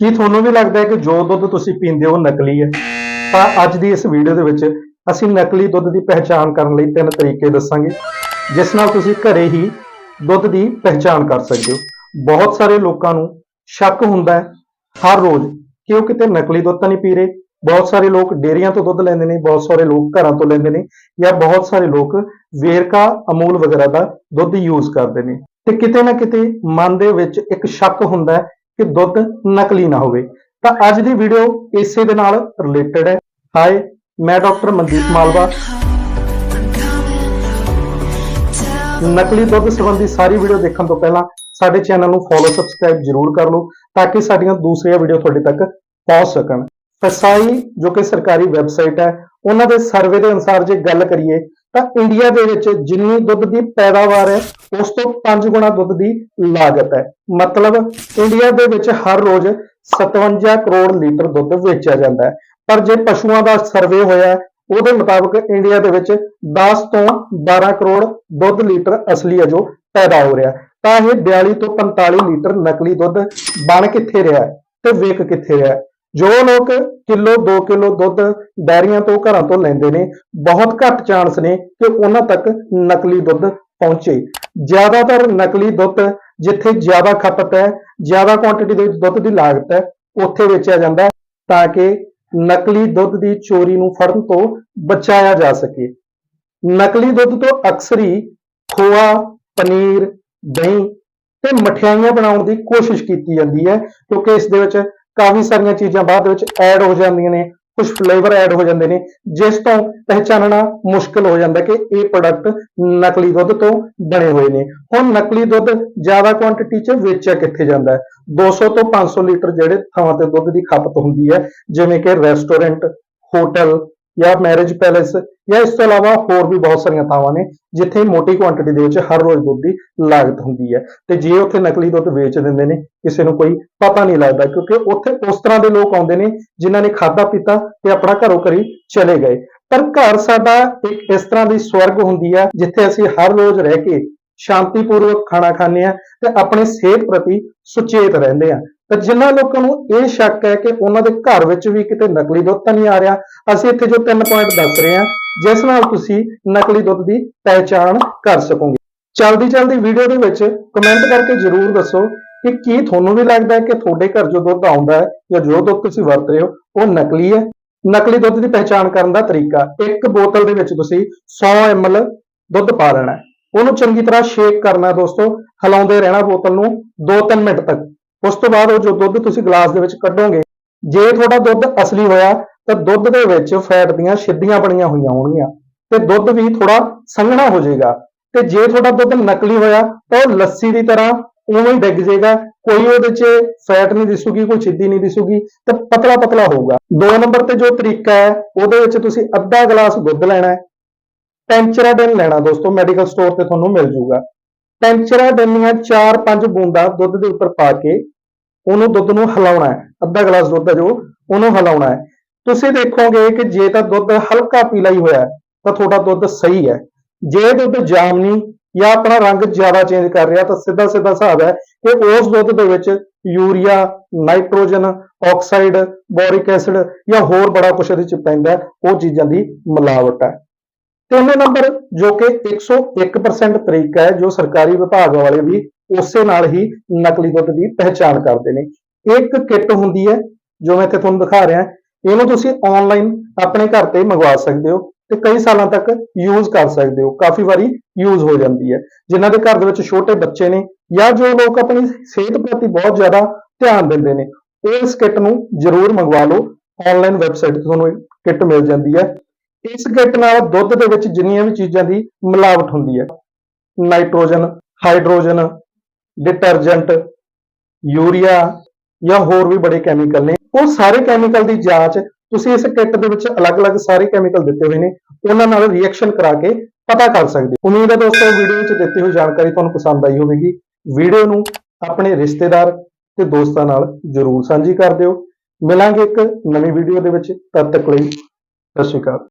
ਕੀ ਤੁਹਾਨੂੰ ਵੀ ਲੱਗਦਾ ਹੈ ਕਿ ਜੋ ਦੁੱਧ ਤੁਸੀਂ ਪੀਂਦੇ ਹੋ ਨਕਲੀ ਹੈ? ਤਾਂ ਅੱਜ ਦੀ ਇਸ ਵੀਡੀਓ ਦੇ ਵਿੱਚ ਅਸੀਂ ਨਕਲੀ ਦੁੱਧ ਦੀ ਪਹਿਚਾਣ ਕਰਨ ਲਈ ਤਿੰਨ ਤਰੀਕੇ ਦੱਸਾਂਗੇ, ਜਿਸ ਨਾਲ ਤੁਸੀਂ ਘਰੇ ਹੀ ਦੁੱਧ ਦੀ ਪਹਿਚਾਣ ਕਰ ਸਕਦੇ ਹੋ। ਬਹੁਤ ਸਾਰੇ ਲੋਕਾਂ ਨੂੰ ਸ਼ੱਕ ਹੁੰਦਾ ਹੈ ਹਰ ਰੋਜ਼ ਕਿ ਉਹ ਕਿਤੇ ਨਕਲੀ ਦੁੱਧ ਤਾਂ ਨਹੀਂ ਪੀ ਰਹੇ। ਬਹੁਤ ਸਾਰੇ ਲੋਕ ਡੇਅਰੀਆਂ ਤੋਂ ਦੁੱਧ ਲੈਂਦੇ ਨੇ, ਬਹੁਤ ਸਾਰੇ ਲੋਕ ਘਰਾਂ ਤੋਂ ਲੈਂਦੇ ਨੇ ਜਾਂ ਬਹੁਤ ਸਾਰੇ ਲੋਕ ਵੇਰਕਾ, ਅਮੂਲ ਵਗੈਰਾ ਦਾ ਦੁੱਧ ਯੂਜ਼ ਕਰਦੇ ਨੇ। ਤੇ ਕਿਤੇ ਨਾ ਕਿਤੇ ਮਨ ਦੇ ਵਿੱਚ ਇੱਕ ਸ਼ੱਕ ਹੁੰਦਾ ਕਿ ਦੁੱਧ ਨਕਲੀ ਨਾ ਹੋਵੇ। ਤਾਂ ਅੱਜ ਦੀ ਵੀਡੀਓ ਇਸੇ ਦੇ ਨਾਲ ਰਿਲੇਟਡ ਹੈ। ਹਾਏ ਮੈਂ ਡਾਕਟਰ ਮਨਦੀਪ ਮਾਲਵਾ। ਨਕਲੀ ਦੁੱਧ ਸੰਬੰਧੀ ਸਾਰੀ ਵੀਡੀਓ ਦੇਖਣ ਤੋਂ ਪਹਿਲਾਂ ਸਾਡੇ ਚੈਨਲ ਨੂੰ ਫੋਲੋ ਸਬਸਕ੍ਰਾਈਬ ਜਰੂਰ ਕਰ ਲਓ, ਤਾਂ ਕਿ ਸਾਡੀਆਂ ਦੂਸਰੀਆਂ ਵੀਡੀਓ ਤੁਹਾਡੇ ਤੱਕ ਪਹੁੰਚ ਸਕਣ। ਫਸਾਈ ਜੋ ਕਿ ਸਰਕਾਰੀ ਵੈਬਸਾਈਟ ਹੈ, ਉਹਨਾਂ ਦੇ ਸਰਵੇ ਦੇ ਅਨੁਸਾਰ ਜੇ ਗੱਲ ਕਰੀਏ ਤਾਂ ਇੰਡੀਆ ਦੇ ਵਿੱਚ ਜਿੰਨੀ ਦੁੱਧ ਦੀ ਪੈਦਾਵਾਰ ਹੈ, ਉਸ ਤੋਂ 5 ਗੁਣਾ ਦੁੱਧ ਦੀ ਲਾਗਤ ਹੈ। ਮਤਲਬ ਇੰਡੀਆ ਦੇ ਵਿੱਚ ਹਰ ਰੋਜ਼ 57 ਕਰੋੜ ਲੀਟਰ ਦੁੱਧ ਵੇਚਿਆ ਜਾਂਦਾ ਹੈ। ਪਰ ਜੇ ਪਸ਼ੂਆਂ ਦਾ ਸਰਵੇ ਹੋਇਆ, ਉਹਦੇ ਮੁਤਾਬਕ ਇੰਡੀਆ ਦੇ ਵਿੱਚ 10 ਤੋਂ 12 ਕਰੋੜ ਦੁੱਧ ਲੀਟਰ ਅਸਲੀ ਹੈ ਜੋ ਪੈਦਾ ਹੋ ਰਿਹਾ। ਤਾਂ ਇਹ 42 ਤੋਂ 45 ਲੀਟਰ ਨਕਲੀ ਦੁੱਧ ਬਣ ਕਿੱਥੇ ਰਿਹਾ ਤੇ ਵੇਖ ਕਿੱਥੇ ਰਿਹਾ ਜੋ ਲੋਕ ਕਿਲੋ 2 ਕਿਲੋ ਦੁੱਧ ਡੈਰੀਆਂ ਤੋਂ ਘਰਾਂ ਤੋਂ ਲੈਂਦੇ ਨੇ, ਬਹੁਤ ਘੱਟ ਚਾਂਸ ਨੇ ਕਿ ਉਹਨਾਂ ਤੱਕ ਨਕਲੀ ਦੁੱਧ ਪਹੁੰਚੇ। ਜ਼ਿਆਦਾਤਰ ਨਕਲੀ ਦੁੱਧ ਜਿੱਥੇ ਜ਼ਿਆਦਾ ਖਪਤ ਹੈ, ਜ਼ਿਆਦਾ ਕੁਆਂਟੀਟੀ ਦੇ ਦੁੱਧ ਦੀ ਲਾਗਤ ਹੈ, ਉੱਥੇ ਵੇਚਿਆ ਜਾਂਦਾ ਤਾਂ ਕਿ ਨਕਲੀ ਦੁੱਧ ਦੀ ਚੋਰੀ ਨੂੰ ਫੜਨ ਤੋਂ ਬਚਾਇਆ ਜਾ ਸਕੇ। ਨਕਲੀ ਦੁੱਧ ਤੋਂ ਅਕਸਰ ਹੀ ਖੋਆ, ਪਨੀਰ, ਦਹੀਂ ਤੇ ਮਠਿਆਈਆਂ ਬਣਾਉਣ ਦੀ ਕੋਸ਼ਿਸ਼ ਕੀਤੀ ਜਾਂਦੀ ਹੈ, ਕਿਉਂਕਿ ਇਸ ਦੇ ਵਿੱਚ ਕਾਫੀ ਸਾਰੀਆਂ ਚੀਜ਼ਾਂ ਬਾਅਦ ਵਿੱਚ ਐਡ ਹੋ ਜਾਂਦੀਆਂ ਨੇ ਕੁਝ ਫਲੇਵਰ ਐਡ ਹੋ ਜਾਂਦੇ ਨੇ, ਜਿਸ ਤੋਂ ਪਹਿਚਾਨਣਾ ਮੁਸ਼ਕਲ ਹੋ ਜਾਂਦਾ ਕਿ ਇਹ ਪ੍ਰੋਡਕਟ ਨਕਲੀ ਦੁੱਧ ਤੋਂ ਬਣੇ ਹੋਏ ਨੇ। ਹੁਣ ਨਕਲੀ ਦੁੱਧ ਜ਼ਿਆਦਾ ਕੁਆਂਟੀਟੀ 'ਚ ਵੇਚਿਆ ਕਿੱਥੇ ਜਾਂਦਾ ਹੈ? 200 ਤੋਂ 500 ਲੀਟਰ ਜਿਹੜੇ ਥਾਵਾਂ ਤੇ ਦੁੱਧ ਦੀ ਖਪਤ ਹੁੰਦੀ ਹੈ, ਜਿਵੇਂ ਕਿ ਰੈਸਟੋਰੈਂਟ ਹੋਟਲ ਜਾਂ ਮੈਰਿਜ ਪੈਲੇਸ ਜਾਂ ਇਸ ਤੋਂ ਇਲਾਵਾ ਹੋਰ ਵੀ ਬਹੁਤ ਸਾਰੀਆਂ ਥਾਵਾਂ ਨੇ, ਜਿੱਥੇ ਮੋਟੀ ਕੁਆਂਟੀਟੀ ਦੇ ਵਿੱਚ ਹਰ ਰੋਜ਼ ਦੁੱਧ ਦੀ ਲਾਗਤ ਹੁੰਦੀ ਹੈ। ਤੇ ਜੇ ਉੱਥੇ ਨਕਲੀ ਦੁੱਧ ਵੇਚ ਦਿੰਦੇ ਨੇ, ਕਿਸੇ ਨੂੰ ਕੋਈ ਪਤਾ ਨਹੀਂ ਲੱਗਦਾ, ਕਿਉਂਕਿ ਉੱਥੇ ਉਸ ਤਰ੍ਹਾਂ ਦੇ ਲੋਕ ਆਉਂਦੇ ਨੇ ਜਿਨ੍ਹਾਂ ਨੇ ਖਾਦਾ ਪੀਤਾ ਤੇ ਆਪਣਾ ਘਰੋਂ ਘਰੀ ਚਲੇ ਗਏ। ਪਰ ਘਰ ਸਾਡਾ ਇੱਕ ਇਸ ਤਰ੍ਹਾਂ ਦੀ ਸਵਰਗ ਹੁੰਦੀ ਹੈ, ਜਿੱਥੇ ਅਸੀਂ ਹਰ ਰੋਜ਼ ਰਹਿ ਕੇ ਸ਼ਾਂਤੀਪੂਰਵਕ ਖਾਣਾ ਖਾਂਦੇ ਆ ਤੇ ਆਪਣੀ ਸਿਹਤ ਪ੍ਰਤੀ ਸੁਚੇਤ ਰਹਿੰਦੇ ਆ ਤਾਂ ਜਿਨ੍ਹਾਂ ਲੋਕਾਂ ਨੂੰ ਇਹ ਸ਼ੱਕ ਹੈ ਕਿ ਉਹਨਾਂ ਦੇ ਘਰ ਵਿੱਚ ਵੀ ਕਿਤੇ ਨਕਲੀ ਦੁੱਧ ਤਾਂ ਨਹੀਂ ਆ ਰਿਹਾ, ਅਸੀਂ ਇੱਥੇ ਜੋ ਤਿੰਨ ਪੁਆਇੰਟ ਦੱਸ ਰਹੇ ਹਾਂ, ਜਿਸ ਨਾਲ ਤੁਸੀਂ ਨਕਲੀ ਦੁੱਧ ਦੀ ਪਹਿਚਾਣ ਕਰ ਸਕੋਗੇ। ਚਲਦੀ ਚਲਦੀ ਵੀਡੀਓ ਦੇ ਵਿੱਚ ਕਮੈਂਟ ਕਰਕੇ ਜਰੂਰ ਦੱਸੋ ਕਿ ਕੀ ਤੁਹਾਨੂੰ ਵੀ ਲੱਗਦਾ ਹੈ ਕਿ ਤੁਹਾਡੇ ਘਰ ਜੋ ਦੁੱਧ ਆਉਂਦਾ ਹੈ ਜਾਂ ਜੋ ਦੁੱਧ ਤੁਸੀਂ ਵਰਤ ਰਹੇ ਹੋ, ਉਹ ਨਕਲੀ ਹੈ? ਨਕਲੀ ਦੁੱਧ ਦੀ ਪਹਿਚਾਣ ਕਰਨ ਦਾ ਤਰੀਕਾ, ਇੱਕ ਬੋਤਲ ਦੇ ਵਿੱਚ ਤੁਸੀਂ 100 ml ਦੁੱਧ ਪਾ ਲੈਣਾ ਉਹਨੂੰ ਚੰਗੀ ਤਰ੍ਹਾਂ ਸ਼ੇਕ ਕਰਨਾ ਦੋਸਤੋ, ਹਿਲਾਉਂਦੇ ਰਹਿਣਾ ਬੋਤਲ ਨੂੰ 2-3 ਮਿੰਟ ਤੱਕ। ਉਸ ਤੋਂ ਬਾਅਦ ਉਹ ਜੋ ਦੁੱਧ ਤੁਸੀਂ ਗਲਾਸ ਦੇ ਵਿੱਚ ਕੱਢੋਗੇ, ਜੇ ਤੁਹਾਡਾ ਦੁੱਧ ਅਸਲੀ ਹੋਇਆ, ਤਾਂ ਦੁੱਧ ਦੇ ਵਿੱਚ ਫੈਟ ਦੀਆਂ ਛਿੱਦੀਆਂ ਬਣੀਆਂ ਹੋਈਆਂ ਹੋਣਗੀਆਂ ਤੇ ਦੁੱਧ ਵੀ ਥੋੜਾ ਸੰਘਣਾ ਹੋ ਜਾਏਗਾ। ਤੇ ਜੇ ਤੁਹਾਡਾ ਦੁੱਧ ਨਕਲੀ ਹੋਇਆ, ਤਾਂ ਉਹ ਲੱਸੀ ਦੀ ਤਰ੍ਹਾਂ ਉਵੇਂ ਹੀ ਡਿੱਗ ਜਾਏਗਾ, ਕੋਈ ਉਹਦੇ 'ਚ ਫੈਟ ਨਹੀਂ ਦਿਸੂਗੀ, ਕੋਈ ਛਿੱਡੀ ਨਹੀਂ ਦਿਸੂਗੀ, ਤੇ ਪਤਲਾ ਪਤਲਾ ਹੋਊਗਾ। ਦੋ ਨੰਬਰ ਤੇ ਜੋ ਤਰੀਕਾ ਹੈ, ਉਹਦੇ ਵਿੱਚ ਤੁਸੀਂ ਅੱਧਾ ਗਲਾਸ ਦੁੱਧ ਲੈਣਾ ਹੈ। ਪੈਂਚਰਾਡਿਨ ਲੈਣਾ ਦੋਸਤੋ, ਮੈਡੀਕਲ ਸਟੋਰ ਤੇ ਤੁਹਾਨੂੰ ਮਿਲ ਜੂਗਾ ਪੈਂਚਰਾਡਿਨ ਦੀਆਂ 4-5 ਬੂੰਦਾਂ ਦੁੱਧ ਦੇ ਉੱਪਰ ਪਾ ਕੇ ਉਹਨੂੰ ਦੁੱਧ ਨੂੰ ਹਿਲਾਉਣਾ ਹੈ। ਅੱਧਾ ਗਲਾਸ ਦੁੱਧ ਹੈ ਜੋ ਉਹਨੂੰ ਹਿਲਾਉਣਾ ਹੈ। ਤੁਸੀਂ ਦੇਖੋਗੇ ਕਿ ਜੇ ਤਾਂ ਦੁੱਧ ਹਲਕਾ ਪੀਲਾ ਹੀ ਹੋਇਆ, ਤਾਂ ਤੁਹਾਡਾ ਦੁੱਧ ਸਹੀ ਹੈ। ਜੇ ਦੁੱਧ ਜਾਮਨੀ ਜਾਂ ਆਪਣਾ ਰੰਗ ਜ਼ਿਆਦਾ ਚੇਂਜ ਕਰ ਰਿਹਾ, ਤਾਂ ਸਿੱਧਾ ਸਿੱਧਾ ਹਿਸਾਬ ਹੈ ਕਿ ਉਸ ਦੁੱਧ ਦੇ ਵਿੱਚ urea, nitrogen, oxide, boric acid ਜਾਂ ਹੋਰ ਬੜਾ ਕੁਝ ਇਹਦੇ ਚ ਪੈਂਦਾ ਉਹ ਚੀਜ਼ਾਂ ਦੀ ਮਿਲਾਵਟ ਹੈ। ਤਿੰਨ ਨੰਬਰ, ਜੋ ਕਿ 101% ਤਰੀਕਾ ਹੈ, ਜੋ ਸਰਕਾਰੀ ਵਿਭਾਗ ਵਾਲੇ ਵੀ ਉਸੇ ਨਾਲ ਹੀ ਨਕਲੀ ਦੁੱਧ ਦੀ ਪਹਿਚਾਣ ਕਰਦੇ ਨੇ। ਇੱਕ ਕਿੱਟ ਹੁੰਦੀ ਹੈ, ਜੋ ਮੈਂ ਇੱਥੇ ਤੁਹਾਨੂੰ ਦਿਖਾ ਰਿਹਾ, ਇਹਨੂੰ ਤੁਸੀਂ ਆਨਲਾਈਨ ਆਪਣੇ ਘਰ ਤੇ ਮੰਗਵਾ ਸਕਦੇ ਹੋ ਤੇ ਕਈ ਸਾਲਾਂ ਤੱਕ ਯੂਜ਼ ਕਰ ਸਕਦੇ ਹੋ। ਕਾਫੀ ਵਾਰੀ ਯੂਜ਼ ਹੋ ਜਾਂਦੀ ਹੈ। ਜਿਨ੍ਹਾਂ ਦੇ ਘਰ ਦੇ ਵਿੱਚ ਛੋਟੇ ਬੱਚੇ ਨੇ ਜਾਂ ਜੋ ਲੋਕ ਆਪਣੀ ਸਿਹਤ ਪ੍ਰਤੀ ਬਹੁਤ ਜ਼ਿਆਦਾ ਧਿਆਨ ਦਿੰਦੇ ਨੇ ਉਹ ਇਸ ਕਿੱਟ ਨੂੰ ਜ਼ਰੂਰ ਮੰਗਵਾ ਲਓ। ਆਨਲਾਈਨ ਵੈਬਸਾਈਟ ਤੇ ਤੁਹਾਨੂੰ ਕਿੱਟ ਮਿਲ ਜਾਂਦੀ ਹੈ। ਇਸ ਕਿੱਟ ਨਾਲ ਦੁੱਧ ਦੇ ਵਿੱਚ ਜਿੰਨੀਆਂ ਵੀ ਚੀਜ਼ਾਂ ਦੀ ਮਿਲਾਵਟ ਹੁੰਦੀ ਹੈ। ਨਾਈਟ੍ਰੋਜਨ, ਹਾਈਡਰੋਜਨ, ਡਿਟਰਜੈਂਟ, ਯੂਰੀਆ ਜਾਂ ਹੋਰ ਵੀ ਬੜੇ ਕੈਮੀਕਲ ਨੇ। ਉਹ ਸਾਰੇ ਕੈਮੀਕਲ ਦੀ ਜਾਂਚ ਤੁਸੀਂ ਇਸ ਕਿੱਟ ਦੇ ਵਿੱਚ ਅਲੱਗ-ਅਲੱਗ ਸਾਰੇ ਕੈਮੀਕਲ ਦਿੱਤੇ ਹੋਏ ਨੇ। ਉਹਨਾਂ ਨਾਲ ਰਿਐਕਸ਼ਨ ਕਰਾ ਕੇ ਪਤਾ ਕਰ ਸਕਦੇ ਹੋ। ਉਮੀਦ ਹੈ ਦੋਸਤੋ, ਵੀਡੀਓ ਵਿੱਚ ਦਿੱਤੀ ਹੋਈ ਜਾਣਕਾਰੀ ਤੁਹਾਨੂੰ ਪਸੰਦ ਆਈ ਹੋਵੇਗੀ। ਵੀਡੀਓ ਨੂੰ ਆਪਣੇ ਰਿਸ਼ਤੇਦਾਰ ਤੇ ਦੋਸਤਾਂ ਨਾਲ ਜਰੂਰ ਸਾਂਝੀ ਕਰ ਦਿਓ। ਮਿਲਾਂਗੇ ਇੱਕ ਨਵੀਂ ਵੀਡੀਓ ਦੇ ਵਿੱਚ। ਤਦ ਤੱਕ ਲਈ ਸਤਿ ਸ਼੍ਰੀ ਅਕਾਲ।